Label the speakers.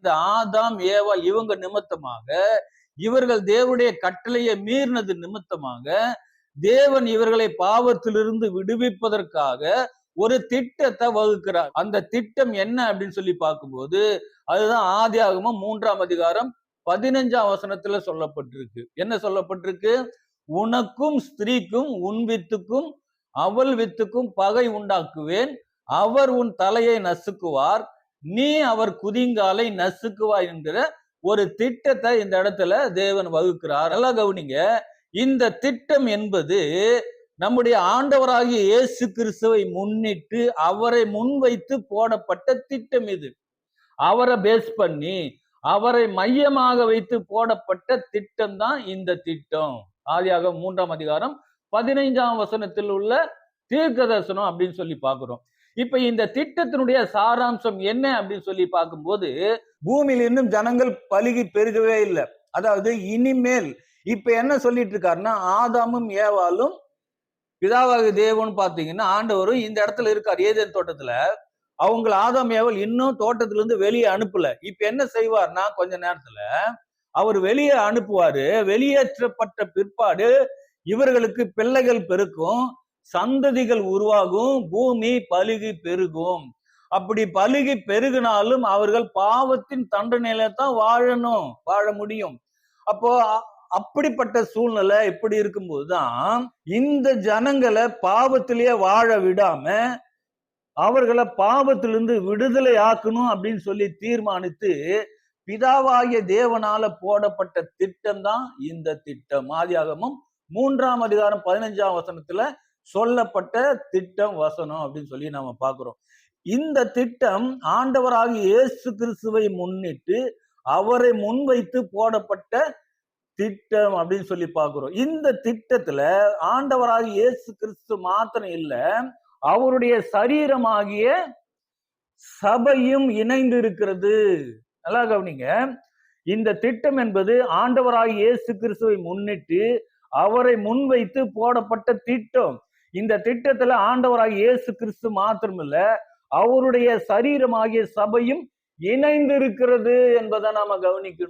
Speaker 1: இந்த ஆதாம் ஏவா இவங்க நிமித்தமாக இவர்கள் தேவனுடைய கட்டளையை மீறினது நிமித்தமாக தேவன் இவர்களை பாவத்திலிருந்து விடுவிப்பதற்காக ஒரு திட்டத்தை வகுக்கிறார். அந்த திட்டம் என்ன அப்படின்னு சொல்லி பார்க்கும்போது அதுதான் ஆதியாகமம் மூன்றாம் அதிகாரம் பதினஞ்சாம் வசனத்துல சொல்லப்பட்டிருக்கு. என்ன சொல்லப்பட்டிருக்கு? உனக்கும் ஸ்திரீக்கும் உன் வித்துக்கும் அவள் வித்துக்கும் பகை உண்டாக்குவேன். அவர் உன் தலையை நசுக்குவார். நீ அவர் குதிங்காலை நசுக்குவாய் என்கிற ஒரு திட்டத்தை இந்த இடத்துல தேவன் வகுக்கிறார். நல்லா கவனிங்க. இந்த திட்டம் என்பது நம்முடைய ஆண்டவராகிய இயேசு கிறிஸ்துவை முன்னிட்டு அவரை முன்வைத்து போடப்பட்ட திட்டம் இது. அவரை பேஸ் பண்ணி அவரை மையமாக வைத்து போடப்பட்ட திட்டம் தான் இந்த திட்டம். ஆதியாக மூன்றாம் அதிகாரம் பதினைஞ்சாம் வசனத்தில் உள்ள தீர்க்க தரிசனம் அப்படின்னு சொல்லி பார்க்கிறோம். இப்ப இந்த திட்டத்தினுடைய சாராம்சம் என்ன அப்படின்னு சொல்லி பார்க்கும்போது பூமியில் இன்னும் ஜனங்கள் பழுகி பெருகவே இல்லை. அதாவது இனிமேல் இப்ப என்ன சொல்லிட்டு இருக்காருன்னா ஆதாமும் ஏவாலும் பிதாவாக தேவன் பார்த்தீங்கன்னா ஆண்டவரும் இந்த இடத்துல இருக்கார் ஏதேன் தோட்டத்துல. அவங்கள ஆதாம் ஏவல் இன்னும் தோட்டத்துல இருந்து வெளியே அனுப்பல. இப்ப என்ன செய்வார்னா கொஞ்ச நேரத்துல அவர் வெளியே அனுப்புவாரு. வெளியேற்றப்பட்ட பிற்பாடு இவர்களுக்கு பிள்ளைகள் பெருக்கும். சந்ததிகள் உருவாகும் பூமி பழுகி பெருகும். அப்படி பழுகி பெருகினாலும் அவர்கள் பாவத்தின் தண்டனையில தான் வாழணும் வாழ முடியும். அப்போ அப்படிப்பட்ட சூழ்நிலை இப்படி இருக்கும்போதுதான் இந்த ஜனங்களை பாவத்திலேயே வாழ விடாம அவர்களை பாவத்திலிருந்து விடுதலை ஆக்கணும் அப்படின்னு சொல்லி தீர்மானித்து பிதாவாகிய தேவனால போடப்பட்ட திட்டம் தான் இந்த திட்டம். ஆதியாகமும் மூன்றாம் அதிகாரம் பதினஞ்சாம் வசனத்துல சொல்லப்பட்ட திட்டம் வசனம் அப்படின்னு சொல்லி நாம பார்க்கிறோம். இந்த திட்டம் ஆண்டவராகிய இயேசு கிறிஸ்துவை முன்னிட்டு அவரை முன்வைத்து போடப்பட்ட திட்டம் அப்படின்னு சொல்லி பார்க்கிறோம். இந்த திட்டத்துல ஆண்டவராக இயேசு கிறிஸ்து மாத்திரம் இல்ல அவருடைய சரீரமாகிய சபையும் இணைந்து இருக்கிறது. நல்லா கவனிங்க. இந்த திட்டம் என்பது ஆண்டவராகிய இயேசு கிறிஸ்துவை முன்னிட்டு அவரை முன்வைத்து போடப்பட்ட திட்டம். இந்த திட்டத்துல ஆண்டவராக இயேசு கிறிஸ்து மாத்திரமில்ல அவருடைய சரீரமாகிய சபையும் இணைந்து இருக்கிறது என்பதை நாம கவனிக்கணும்.